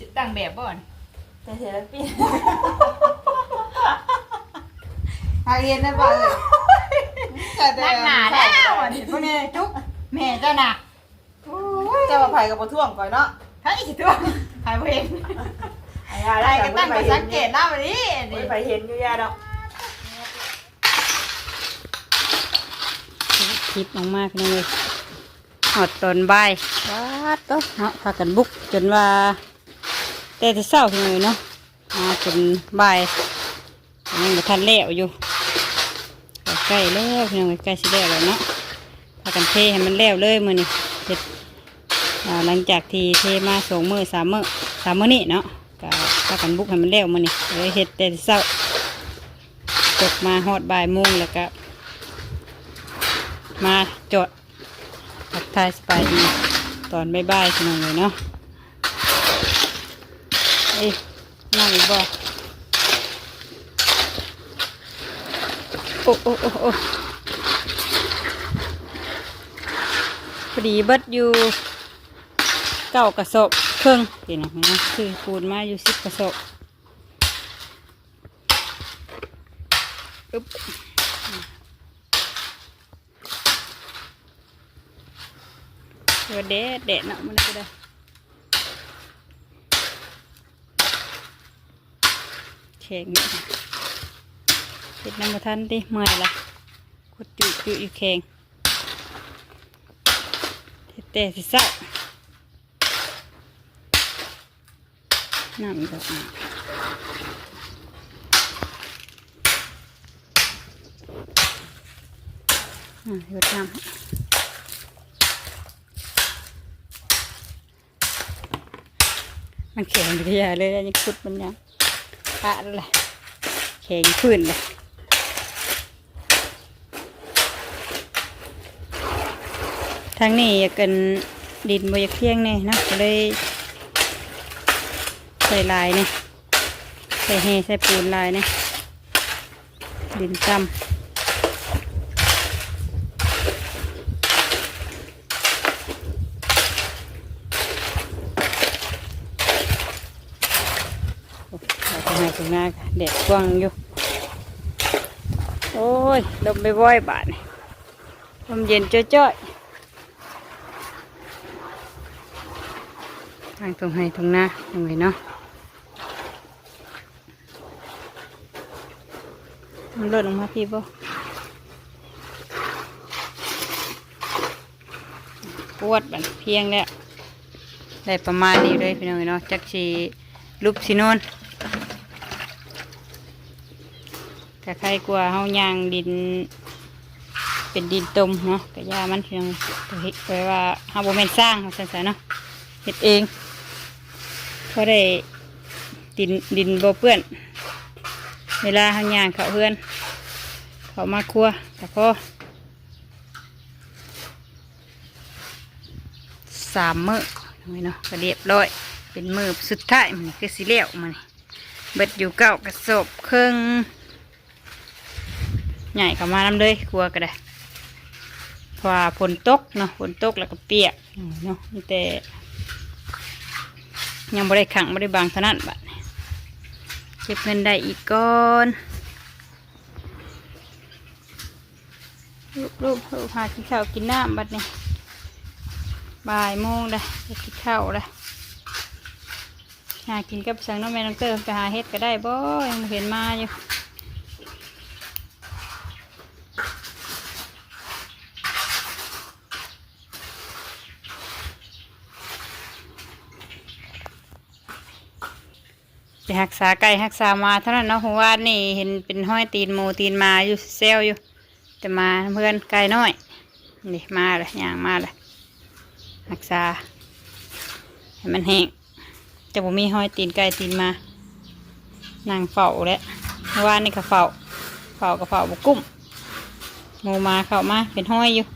สิตั้งแบบบ่อนแต่ศิลปินหาเรียนได้บ่เลยนักหนาแล้วอะนี่พวกนี้จุ๊บแม่เจ้าน่ะเจ้ามาไผ่กับบ่ท่วงก่อนเนาะเฮ้ยสิตัวหายไปเองไอ้ยาอะไรได้ก็ตั้งแต่สังเกตหน้าวันนี้ไม่นี่ไปเห็นอยู่ยาดอกคลิปมากๆเลยหอดตอนบ่ายว้าดโต๊ะเนาะพากันบุกจนว่า แต่ที่เศร้าเลยเนาะมาจนบ่ายยังบ่ทันแล้วอยู่ใกล้แล้วพี่น้องใกล้สิแล้วแล้วเนาะพากันเทให้มันแล้วเลยมื้อนี้เฮ็ดอ่าหลังจากที่เทมาสองมือสามมือสามมือนี้เนาะก็พากันบุกให้มันแล้วมื้อนี้เลยเฮ็ดแต่ที่เช้าตกมาฮอดบ่ายโมงแล้วก็มาจดทักทายสบายดี ตอนบ่ายๆพี่น้องเลยเนาะ เอ้ยนั่งอีกบ่โอ้โอ้โอ้โอ้พอดีเบิดอยู่เก้ากระสอบครึ่งพี่น้องเนาะคือปูนมาอยู่สิบกระสอบอึ๊บเดี๋ยวเด็ดเด็ดเนาะมันก็ได้ ข็งอยู่เห็ดน้ำมาทันดิเมื่อยละคุดจุจุอยู่แข็งเฮ็ดแต่สิเศร้าน้ำอีกดอกอะอะหยดน้ำมันแข็งไปยาเลยอันนี้ขุดมันยัง ปะเลยแข็งขึ้นเลยทางนี้อยากกันดินบอยากเพียงเนี่ยนะก็เลยใส่ลายเนี่ยใส่เฮใส่ปูนลายเนี่ยดินจำ เราจะ ให้ตรงหน้าค่ะแดดกว้างอยู่โอ้ยลมไปบ่อยบาทลมเย็นจ้อยๆทางตรงให้ตรงหน้าตรงไหนเนาะมันลดลงมาพี่บ่ปวดบันเพียงแล้วได้ประมาณนี้เลยพี่น้องเนาะจักสีรูปสีนวล แต่ใครกลัวเฮายางดิน เป็นดินตมเนาะกะยามันเพียงแต่เฮ็ดไว้ว่าเฮาบ่แม่นสร้างเฮาซั่นๆเนาะเฮ็ดเองเพราะได้ดินดินบ่เปื้อน เวลาเฮายางเขาเฮือน เขามาครัวแต่พอสามมือนี่เนาะก็เรียบร้อย เป็นมือสุดท้ายมันคือสิเหลี้ยวมันเบิดอยู่เก้ากระสอบครึ่ง ใหญ่เข้ามาน้ำเลยครัวก็ได้พราะว่าฝนตกเนาะฝนตกแล้วก็เปียกเนาะมีแต่ยังไม่ได้ขังไม่ได้บางเท่านั้นบัดเก็บเงินได้อีกก้อนลูกลูกลูกหากินข้าวกินน้ำบัดนี้บ่ายโมงเลยจะกินข้าวเลยหากินกับสังน้องแม่น้องเติมไปหาเฮ็ดก็ได้บ่ยังเห็นมาอยู่ ไปหักษาไก่หักษามาเท่านั้นเนาะเพราะว่านี่เห็นเป็นห้อยตีนหมูตีนมาอยู่เซลอยู่ แต่มาเพื่อนไก่น้อยนี่มาเลยย่างมาเลยหักษาให้มันแห้งจะบ่มีห้อยตีนไก่ตีนมานั่งเฝ้าแล้วเมื่อวานนี่ก็เฝ้าเฝ้ากับเฝ้าบุกุ้มหมูมาเข้ามาเป็นห้อยอยู่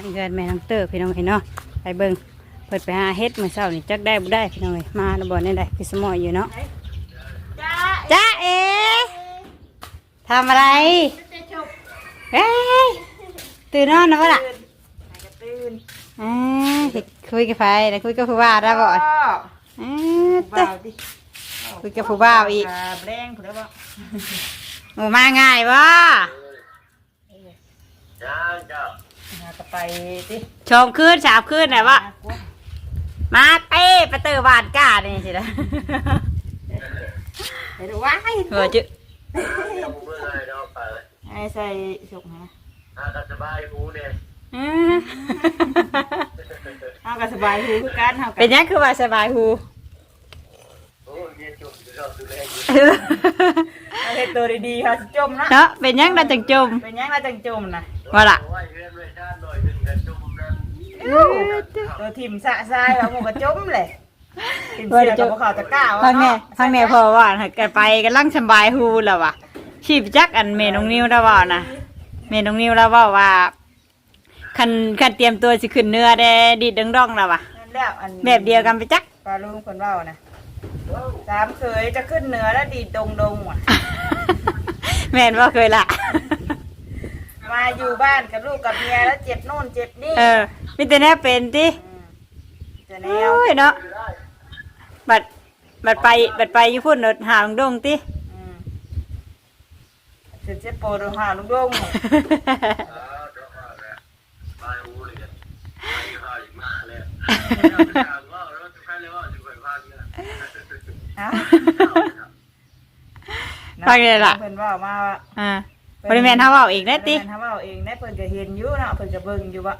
มาตั้งเกินแม่น้องเตอร์พี่น้องเห็นเนาะไปเบิ่งเปิดไปหาเฮ็ดมื้อเช้านี่จักได้บ่ได้พี่น้องเอ้ยมาแล้วบ่ได้ได้คือสมอยอยู่เนาะจ้าเอทำอะไรเฮ้ยตื่นนอนนะวะล่ะตื่นหายกระตื่นอ่าเฮ็ดคุยกับไฟแล้วคุยกับผู้บ่าวได้บ่อ่าผู้เต้บ่าวดิคุยกับผู้บ่าวอีกาแบงผู้ได้บ่โอ้มาง่ายวะหา กระไปติชมคืนสามคืนไหนวะมาเต้ไปเตอร์บานก้านี่สิละเดี๋ยวดูว่าให้เออจื้อไอ้ใส่สุกนะอืมเอาก็สบายหูคือกันเฮาเป็นยังคือว่าสบายหูเอาเฮ็ดตัวดีๆค่ะจมนะเนาะเป็นยังเราจังจมเป็นยังล่ะจังจมนะ ว่าล่ะตัวทิ่มสะทรายเอาหมูกระจมเลยทิ่มเสือกับบ่เข้าตะกร้าทางแน่เนาะทางแน่พอว่ากันไปกันลังสบายหูแล้ววะชีพจักอันเมนองนิวแล้วว่านะเมนองนิวแล้วว่าว่าคันคันเตรียมตัวสิขึ้นเนื้อได้ดีดดังดองแล้ววะนั่นแล้วอันแบบเดียวกันไปจัก ปลาลุงคนเว้านะสามเคยจะขึ้นเหนือแล้วดีดงดงว่ะ แม่นว่าเคยละ มาอยู่บ้านกับลูกกับเมียแล้วเจ็บโน่นเจ็บนี่เออมีแต่แน่เป็นติมจะแนโอ้วย เนาะบัดบัดไปบัดไปอยู่พุ่นเดหาลงดงติ อืมถึงเจ็บปวดหาลุงดงฮะฟังเลยล่ะ เพิ่นเว่ามาว่าอ่า บริเวณเท้าเอาอีกได้ติเพิ่นเว้าเองได้เพิ่นก็เห็นอยู่เนาะเพิ่นก็เบิ่งอยู่ว่า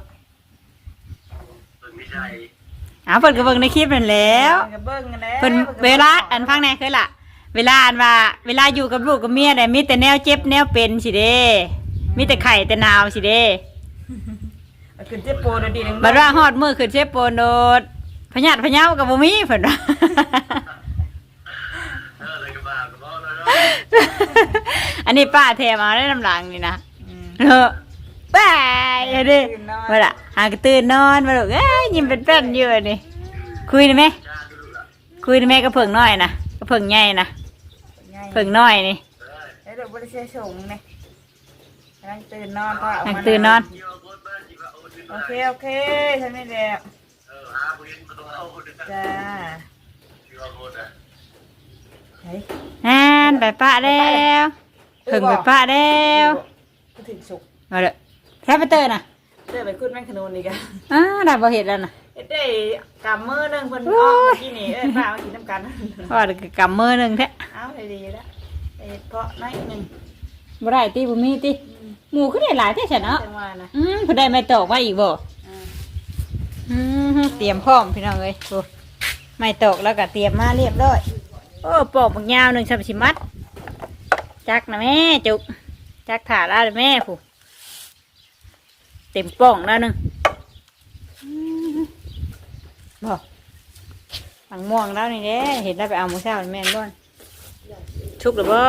อ้าวเพิ่นก็เบิ่งในคลิปนั่นแหล้วเพิ่นก็เบิ่งแหล้วเพิ่นเวลาอันฟังแหน่เคยล่ะ เวลาอันว่า เวลาอยู่กับลูกกับเมียได้มีแต่แนวเจ็บแนวเป็นสิเด้มีแต่ไข่แต่หนาวสิเด้ขึ้นเจ็บปวดดีนึงบัดว่าฮอดมือขึ้นเจ็บโปนโดดพญาติพะเยากับบ่มีเพิ่นว่า อันนี้ป้าแถมเอาได้น้ำหลังนี่นะอืมเออไปเด้มาละหากระตื่นนอนมาลูกเอ้ยยิ้มเป็นแป้นอยู่อันนี่คุยได้ไหมคุยได้ไหมกับเพิ่งน้อยนะกับเพิ่งใหญ่นะเพิ่งน้อยนี่แล้วเดี๋ยวบ่ได้เสียส่งนี่กำลังตื่นนอนพ่อเอากำลัมางตื่นนอนโอเคโอเคทำไม่แล้วจ้าเฮ้ย นั่นไปป้าแล้วเพิ่งไปป้าแล้วก็ถึงสุกมาเลยแค่ไปเตอร์น่ะเด้อไปขึ้นแม่งขนุนอีกอะอ้าได้บ่เห็นแล้วน่ะเอ็ดได้กำมือหนึงเพิ่นโอ้อ้ยอมเมื่อกี้นี่เอ้ยป้ามากินน้ำกันว่าแต่กำมือหนึงแท้เอาได้ดีแล้วเอ็ดเพราะน้อยหนึงบ่ได้ติบ่มีติหมูคือได้หลายแท้ฉันเนาะจังว่านะอืมเพิ่นได้ไม่ตอกมาอีกบ่อ่าอืมเตรียมพร้อมพี่น้องเอ้ยโอ้ไม่ตกแล้วก็เตรียมมาเรียบร้อย โอ้ปอกบักยาวหนึ่งสับสิมัด จักนะแม่จุก จักถาลาเลยแม่ผู้เต็มป่องแล้วหนึ่งบอกฝังม่วงแล้วนี่เด้เห็นได้ไปเอาหมูเช้าแม่นบ้อนชุกหรือบ่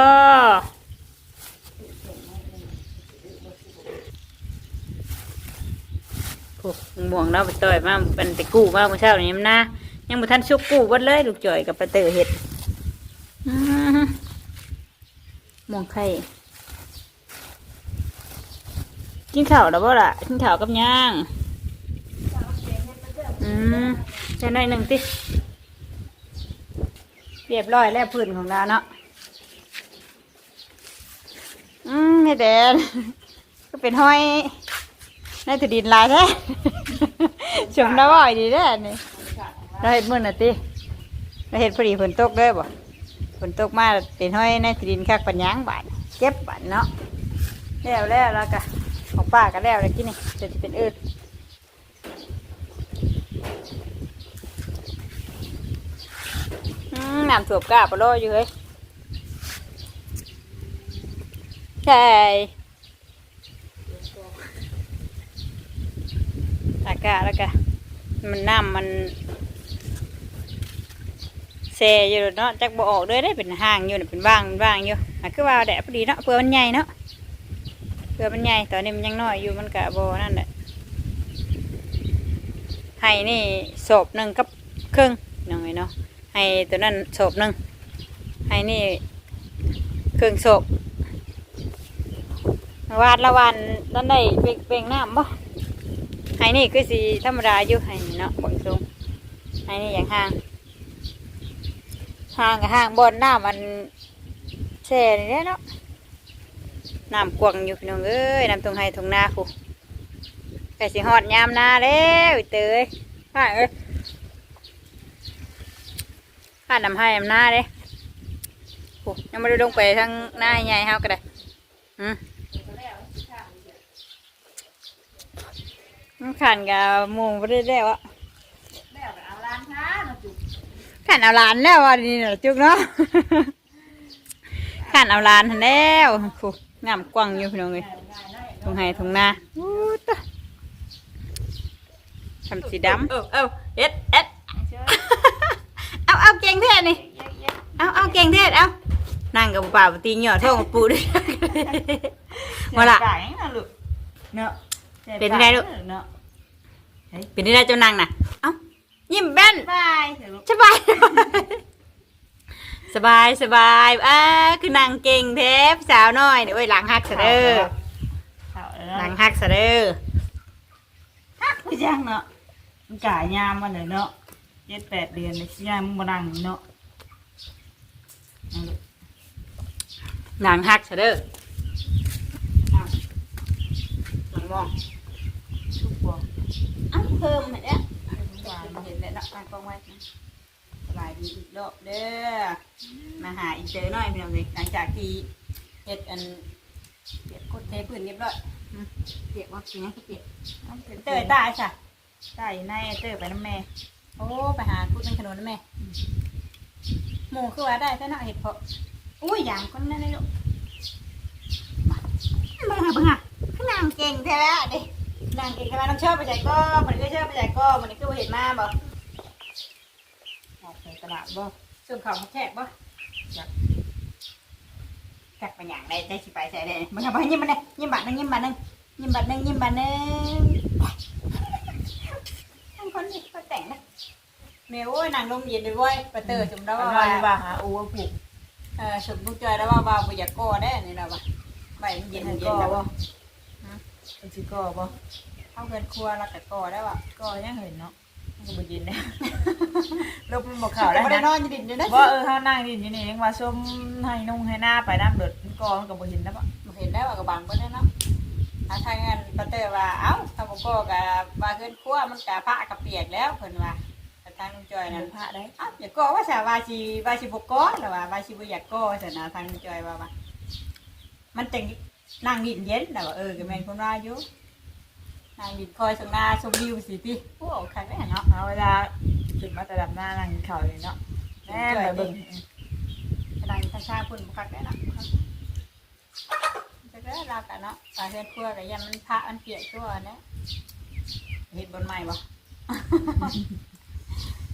ผูกม่วงแล้วไปต่อยมาเป็นไปกู้มาหมูเช้านี่มันนะยังบ่ทันชุกกู้วัดเลยลูกจ่อยกับปลาเตอเห็ด มม่วงไข่กินข้าวแล้วบ่ล่ะกินข้าวกับย่างอืมจะหน่อยหนึ่งติเรียบร้อยแล้วพื้นของเราเนาะอืมไม่แดนก็เป็นห้อยในถอดินลายแท้ชมน้ำอ้อยดีแท้นี่เราเห็ดมือน่ะติเราเห็ดพอดีฝนตกเลยบ่ ฝนตกมาเป็นห้อยในดินคักปัญญางบาดเก็บบาดเนาะแล้วแล้วแล้วก็ของป้าก็แล้วเลยกินนี่จะเป็นอืดอืมน้ำถ่วมกล้าปลาโลอยู่เฮ้ยใช่อากาศแล้วกันมันน้ำมัน ซอยู่เนาะจักบ่ออกเลยได้เป็นห้างอยู่น่ะเป็นว่างเป็นว่างอยู่อะคือว่าแดดพอดีเนาะเปลือมันใหญ่เนาะเปลือมันใหญ่ตอนนี้มันยังน้อยอยู่มันกะโบนั่นแหละไห้นี่ศพหนึ่งกับครึ่งน้องไอ้เนาะให้ตัวนั้นโศบหนึ่งให้นี่เครื่องโศบวาดละวันนั่นได้เบ่งเบ่งน้ำบ่ไห้นี่คือสีธรรมดาอยู่ไห้นี่เนาะเบางทรงไห้นี่อย่างห่าง ห่างห่างบนน้ำมันแช่นี่เนาะน้ำกวงอยู่พี่น้องเอ้ยน้ำตรงไห้ตรงนาคูไก่สีหอดยามนาแล้วเตยข้าเอ้ยข้าน้ำให้น้ำนาเด้โอ้ยังไม่ได้ลงไปทางหน้าใหญ่เฮาก็ได้อืมขันกับหมูไม่ได้แล้วอะก็เอาล้างค้ามาจุก ขันเอาหลานแล้วอะนี่เนาะจุกเนาะขันเอาหลานหั้นแล้วฟูงามกว้างอยู่พี่น้องเลยตรงไห้ตรงหน้าอู้ตะทำสีดำเออเออเอ็ดเอ็ดเอาเอาเก่งเทศนี่เอาเอาเก่งเทศเอานั่งกับป่าวตีเหยอดท่องกับปูด้วยมาละไก่นะลูกเนาะเป็นไงลูกเนาะเป็นที่ได้เจ้านางน่ะ เอายิ้มแป้นบายเถอะลูก สบาย สบายสบายอ่าคือนางเก่งเทปสาวน้อยเดี๋ยวไว้ยหลังหักซะเด้อเอาแล้วหลังหักซะเด้อพี่จ้างเนาะมันจ่ายยามมันเลยเนาะเจ็ดแปดเดือนเลยสิยามมันบ่นั่งเนาะเอาลูกหลังหักซะเด้อเอาหลังมองทุกบ่เอ้าเพิ่มเห็นแล้วเห็นแล้วเนาะตั้งกล้องไว้ส บายดีอีกรอบเด้อมาหาอีกเจอหน่อยพี่น้องเลยหลังจากที่เฮ็ดอันเปียกกดเทพื้นเรียบร้อยอืมเปียกว่าสิยังคือเปียกเอาเป็นเตยตายจ้ะตายในเตยไปน้ำแม่โอ้ไปหาพูดเป็นขนมนะแม่หมูคือว่าได้แต่เนาะเห็ดเพาะอุ้ยอย่างคนนั้นเลยลูกมาเบิ่งหาเบิ่งหาข้างนางเก่งแท้แล้วดินางเก่งแท้แล้วน้องชอบไปใส่ก้อมันก็ชอบไปใส่ก้อมันคือว่าเห็นมาบ่ออกไป ตลาดบ่ส่วนเขามาแขกบ่อยากแขกไปอย่างได้ได้สิไปใส่ได้มันทำไปยิ้มมันเลยยิ้มบาทหนึงยิ้มบาทหนึงยิ้มบาทหนึงยิ้มบาทหนึงทั้งคนนี่ก็แต่งนะเมย์โอ้ยนางลมเย็นเลยเว้ยปะเตอร์จุ่มแล้วเอาว่าไว้ว่าหาอูว่าผูกเออสุดบุกจอยแล้วว่าว่าบ่อยากก่อได้นี่นะว่าใบมันเย็นเย็นเย็ก็นแล้วบ่ว่าเป็นสิก็บ่เข้าเกินครัวแล้วก็ก่อได้ว่าก็ยังเห็นเนาะมันก็ บ่ยินแล้วลบมันบ่เข้าได้ได้ได้นะนอนอยู่ดินอยู่นะบ่เออเฮานั่งดินอยู่นี่ยังว่าส้มให้นุ่งให้หน้าไปน้ำเดือดมันก็มันก็บ่เห็นแล้วบ่บ่เห็นได้ว่ากระบังบ่ได้เนาะถ้าทางงานปะเตอร์ว่าเอ้าถ้าบ่ก่อก็ว่าเกินครัวมันก็ผ้าก็เปียกแล้วเพิ่นว่าแต่ทางลุงจอยนั่นั่นนพระได้อ้าวอย่าก่อว่าสาว่าสิว่าสิบ่ก่อแล้วว่าว่าสิบ่อยากก่อซั่นนะทางลุงจอยว่าว่ามันจังนั่งดินเย็นแล้วว่าเออก็แม่นคนว่าอยู่ นั่งดินคอยสงหน้าชมวิวสิพี่โอ้คักแม่เนาะเอาเวลาขึ้นมาแต่ดับหน้านั่งกินข้าวเลยเนาะแม่ไปเบิ่งกระดังทางชาคุณบุคักได้นะจะได้ลากันเนาะสาเหตุครัวกับยันมันพระมันเปียกตัวเนี่ยเห็ดบนไม้บ่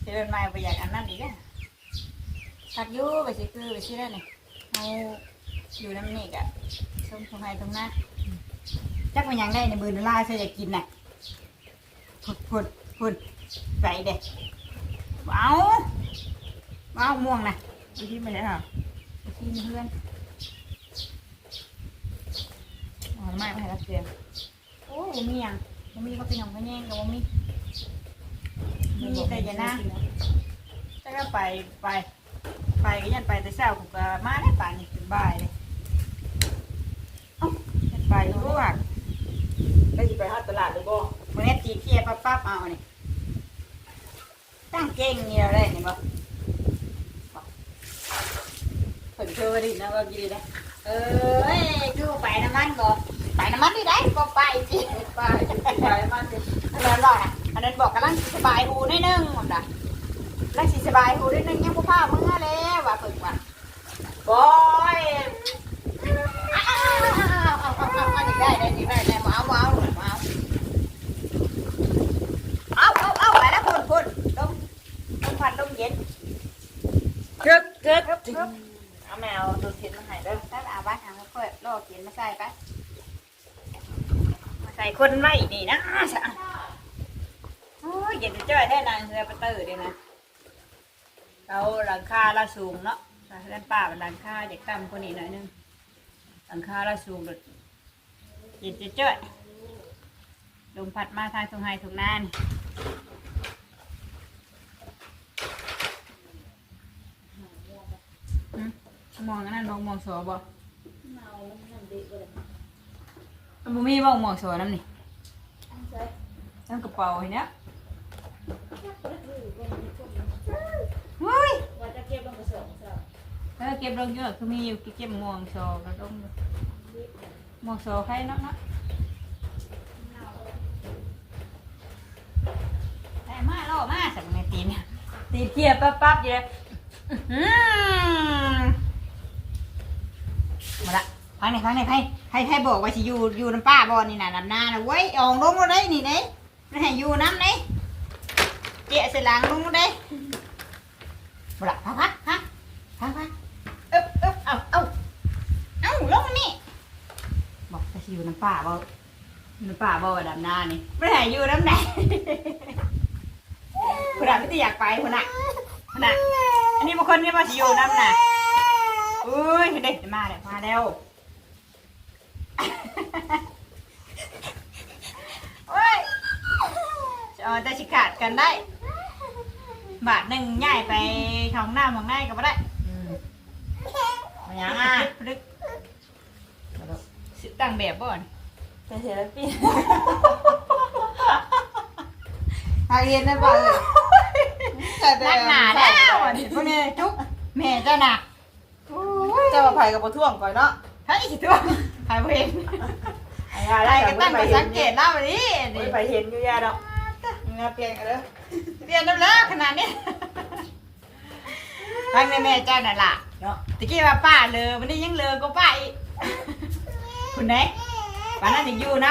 เห็ดบนไม้ไปอยากอันนั้นอีกอะทักยูไปสิคือไปสิได้เนี่ยเอาอยู่น้ำนี่กะส้มตรงไหนตรงหน้า จักมันยังได้ในมือดอลลาร์เธออยากกินน่ะพุดพุดพุดใส่เด็กว้าวว้าม่วงน่ะวิธีไม่ใช่ค่ะที่เพื่อนอ๋อไม่ไม่ให้รับเสียงโอ้ยมีหยังมีก็เป็นของพะแยงกับมีมีแต่อย่านะถ้าก็ไปไปไปก็ยันไปแต่เช้าผมก็มาได้ป่านนี้ถึงบ่ายเลยเอ้าไปรู้ว่า ได้สิไปหาตลาดหรือบ่มื้อนี้ตีเทียปั๊บปั๊บเอานี่ตั้งเก่งเงียวเลยนี่บ่เพิ่นเชื่อว่าดีนะว่าดีนะเอ้ยคือไปน้ำมันบ่ไปน้ำมันดีได้บ่ไปสิไปไปมาสิอันนั้นบอกนะอันนั้นบอกกำลังสบายหูนิดนึงหมดนะกำลังสิสบายหูนิดนึงยังพ่อผ้าเมื่อแล้วว่าเพิ่งว่าบอยอ้าว เอาเอาเอาเอาได้ได้ได้ได้มาเอามาเอามาเอาเอาเอาไปแล้วพุ่นคนลมลมพัดลมเย็นเกิดเกิดเอาแมวตัวเทียนมาให้เด้อถ้าอาบ้านทางค่อยล่อเย็นมาใส่ไปมาใส่คนไว้นี่นะโอ้ยเย็นจะจ้อยแท้นางเรือประตือดีนะเราหลังคาเราสูงเนาะเล่นป่าเป็นหลังคาเด็กต่ำคนนี้หน่อยนึงหลังคาเราสูงแบบ เย็นจะเจ้ยลมพัดมาทางตรงไฮตรงนานมองอันนั้นมองมองสอบ่มันบ่มีบ่มองสอน้ำนี่น้ำกระเป๋าเห็นเนี้ยเฮ้ยเก็บลงกระสอบเจ้าเอเก็บลงเยอะคือมีอยู่เก็บม่วงโซกระดง อยู่ม่วงโซ่ใครเนาะเนาะแต่มาล่อมาสักในตีนตีนเทียบปั๊บปั๊บอยู่เลยอื้อหือมาละพังไหนพังไหนใครใครใครบอกว่าสิอยู่อยู่น้ำป้าบอลนี่น่ะน้ำหน้าน่ะเว้ยอองลงมาได้นี่เด้ไม่ให้อยู่น้ำเด้เจ๊ใส่หลังลงมาได้หมาละพักพักพักพักพักเอ๊บเอ๊บเอาเอาลงมานี่ บอกจะอยู่น้ำป่าบ่น้ำป่าบ่ว่าดำนานี่ไม่ได้อยู่น้ำไหนคนน่ะไม่ได้อยากไปคนน่ะคนน่ะอันนี้บางคนนี่มาสิอยู่น้ำน่ะอุ้ยเด็กมาแล้วมาแล้วโอ้ยจะเอาแต่สิขาดกันได้ บาทหนึ่งย่ายไปท้องหน้าของนายก็บ่ได้มายังอะ ลึกสิตั้งแบบบ่อนแต่เห็นแล้วปีหาเรียนได้บ่เลยแต่แต่นักหนาแล้วอะนี่พวกนี้จุ๊บแม่เจ้าหนักเจ้ามาไผ่กับบ่ท่วงก่อนเนาะเฮ้ยตัวหายไปเห็นไอ้ยาอะไรก็ตั้งไปสังเกตเล่าวันนี้ไม่ดิไปเห็นอยู่ยาดอกงาเปลี่ยนกันเลยเรียนน้ำเลิกขนาดนี้ฟังในแม่เจ้าน่ะล่ะเนาะตะกี้ว่าป้าเลยวันนี้ยังเลยก็ป้าอีก คุณไหนป้านั่นยังอยู่น้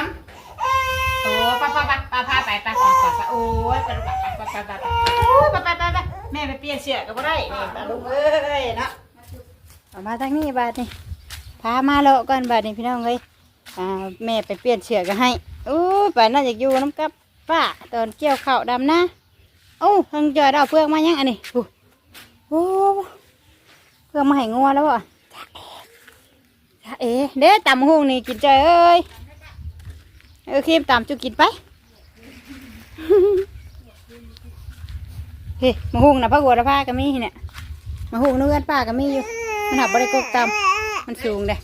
ำโอ้ป้าป้าป้าป้าพาไปป้าป้าป้าโอ้ยป้าป้าป้าป้าป้าป้าป้าป้าป้าแม่ไปเปลี่ยนเสื้อก็บ่ได้นี่ป้าลุงเอ้ยนะเอามาทางนี้บาดนี่พามาเลาะก่อนบาดนี่พี่น้องเอ้ยอ่าแม่ไปเปลี่ยนเสื้อก็ให้โอ้ยป้าน่าจะอยู่น้ำกับป้าตอนเกี่ยวข้าวดำนะโอ้ทางจอยดาวเฟือมายังอันนี้โอ้โอ้เฟือมาให้งัวแล้วอะ เอ๋เด้ตำหุงนี่กินใจเอ้ยเออครีมตำจุกินไปเฮ้มาหุงนะพะหัวละผ้าก็มีเนี่ยมาหุงนื้อป้าก็มีอยู่มันหับบริกกตำมันสูงเด้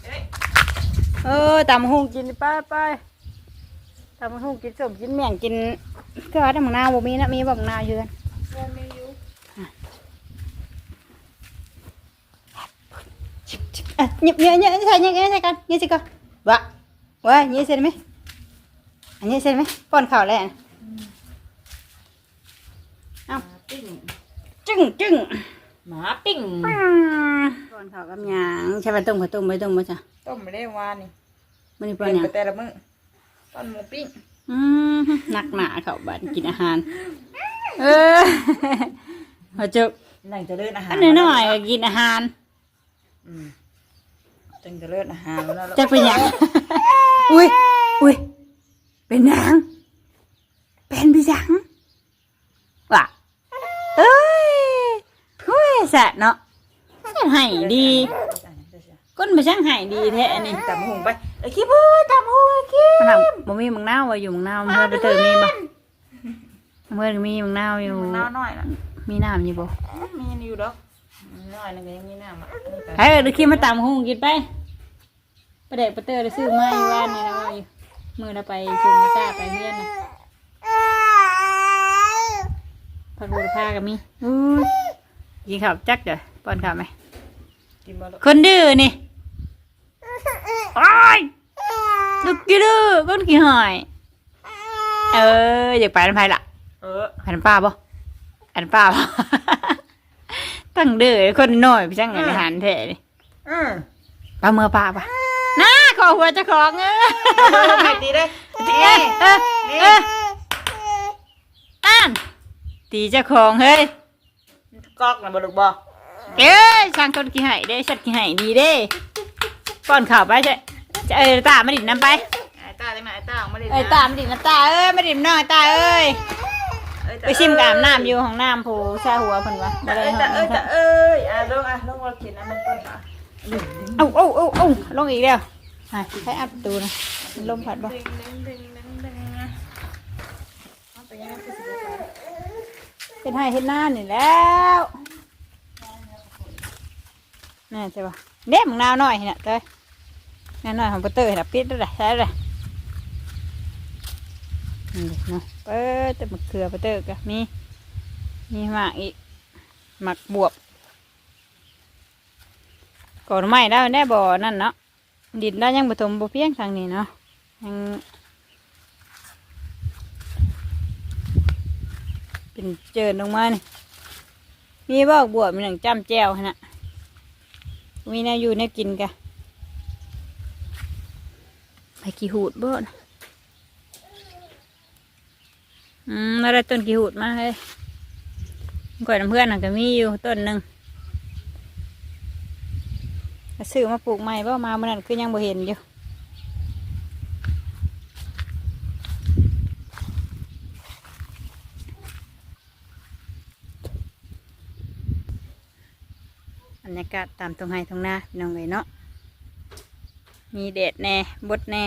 เออตำหุงกินไปไปตำหุงกินสมกินเมี่ยงกินก็ได้หมังนาวบ่มีนะมีบ่มังนาวอยู่กัน à, nhịp nhịp nhịp sai nhịp nhịp sai con nhịp sai con vạ vạ nhịp xem mấy à, nhịp xem mấy con khảo lẹ không trưng trưng mà ping con khảo cầm nhà sao bạn tôm phải tôm mới tôm mới sao tôm mới đây hoa này mình đi bao nhà tè là mưng con mù ping นักหนาเขาบันกินอาหาร เออพอจุกหลังจะเลื่อนอาหารอันนี้หน่อยกินอาหาร อืม จังจะเลิศอาหารแล้วจะเป็นหยัง อุ้ยอุ้ยเป็นหยัง เป็นพี่ยังว่ะเอ้ยหุ้ยแสะเนาะให้ดีก้นไปช่างให้ดีแท้อันนี้ตำหุงไปไอ้ขี้พูดตำหุงไอ้ขี้มันทำบ่มีมังนาวว่าอยู่มังนาวเมื่อไปเติมมีบ่เมื่อมีมังนาวอยู่น้าน้อยละมีน้ำอยู่บ่มีอยู่ดอก น้อยนึงก็ยังมีน้ำอะเฮ้ยเดี๋ยวคิดมาตามหุงกินไปประเด็กประเตอร์ได้ซื้อมาอยู่ว่านนี่นะว่าอยู่มือเราไปชุมตาไปเรียนนะพักดูผ้ากันมีอู้ยกินข้าวจักเดี๋ยวป้อนข้าวไหมกินบ่ลูกคนดื้อนี่โอ้ยลูกกี่ดื้อคนกี่หอยเอออยากไปน้ำไผ่ละเออไปน้ำป้าบ่อันป้าบ่ ตั้งดื้อคนน้อยพี่ช่างเงินอาหารแท้นี่อืมป้าเมื่อป้าปะน้าขอหัวเจะของเออไปตีได้ตีเออเออเอออ่านตีเจ้าของเฮ้ยกอกนะบ่ลูกบ่เอ้ยช่างคนกี่ไห้เด้ชัดกี่ไห้ดีเด้ป้อนข่าวไปใช่จะเอ้ยตามาดินน้ำไปไอ้ตาจังไหนไอ้ตาออกมาดิเอ้ยตามาดินน้ำตาเอ้ยมาดินน้อยตาเอ้ย ไปชิมกามน้ำอยู่ของน้ำผูซาหัวเพิ่นวะบ่ได้เอ้ยฮตาอดเอ้ยตาเอ้ยอะลงอะลงมากินน้ำมันต้นอะเอ้าเอ้าเอ้าเอ้าลงอีกแล้วให้ให้อัดประตูนะเลมพัดบ่ดึงดึงดึงดึงดึงนะเอาไปยังไงคือสิบกว่าเฮ็ดให้เฮ็ดหน้านี่แล้วน่าใช่ป่ะเด็มึงนาวหน่อยน่ะเต้ยนาวหน่อยของปเตอร์น่ะปิดแล้วได้ใช่แล้ว นี่เนาะเปิดแต่มะเขือปเตอร์ก็มีมีหมากอีกหมักบวบก่อนไม้ได้ได้บ่อนั่นเนาะดินได้ยังบ่ถมบ่เพียงทางนี้เนาะยังเป็นเจินลงมานี่มีบ่บวบมีหนังจ้ำแจวหั่นะมีแนวอยู่แนวกินกะไปกี่หูดบ่นะ อืมาได้ต้นกีหูดมาเฮ้ก่อนำเพื่อนน่ะก็มีอยู่ต้นหนึ่งซื้อมาปลูกใหม่บ่มาเมื่อนั้นคือยังบ่เห็นอยู่บรรยากาศตามตรงไห้ตรงหน้าพี่น้องเลยเนาะ มีแดดแน่บดแน่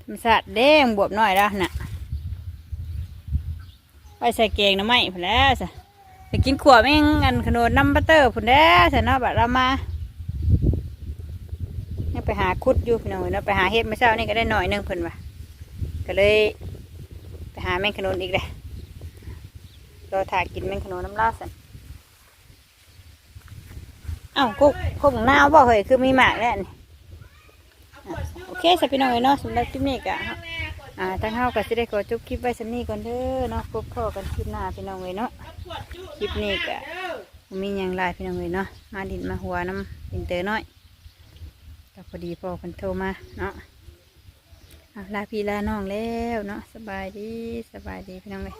ธรรมชาติแดงบวบหน่อยแล้วน่ะ ไปใส่เกงน้ำไหมพุ่นแล้วสะไปกินขวบเองอันขนมน้ำบัตเตอร์พุ่นแล้วสะเนาะบัดเรามาเนี่ยไปหาคุดอยู่พี่น้องเอ้ยนาะไปหาเห็ดเมื่อเช้านี่ก็ได้หน่อยหนึงเพิ่นว่ะก็เลย ไปหาแมงขนุนอีกเลยรอถากินแมงขนุนน้ำลาสันอ้าวกุ๊กกุ๊กหน้าวบ่เฮ้ยคือมีหมากแล้วนี่อะโอเคสพี่น้องเอ้ยเนาะสำหรับคลิปนี้กะ อ่าทั้งเฮาก็สิได้ขอจบคลิปไว้สำนี้ก่อนเด้อเนาะพบพ่อกันคลิปหน้าพี่น้องเอ้ยเนาะคลิปนี้กะบ่มีอย่างไรพี่น้องเอ้ยเนาะมาดินมาหัวน้ำอินเตอร์น้อยก็พอดีพ่อคนโทรมาเนาะลาพี่ลาน้องแล้วเนาะสบายดีสบายดีพี่น้องเอ้ย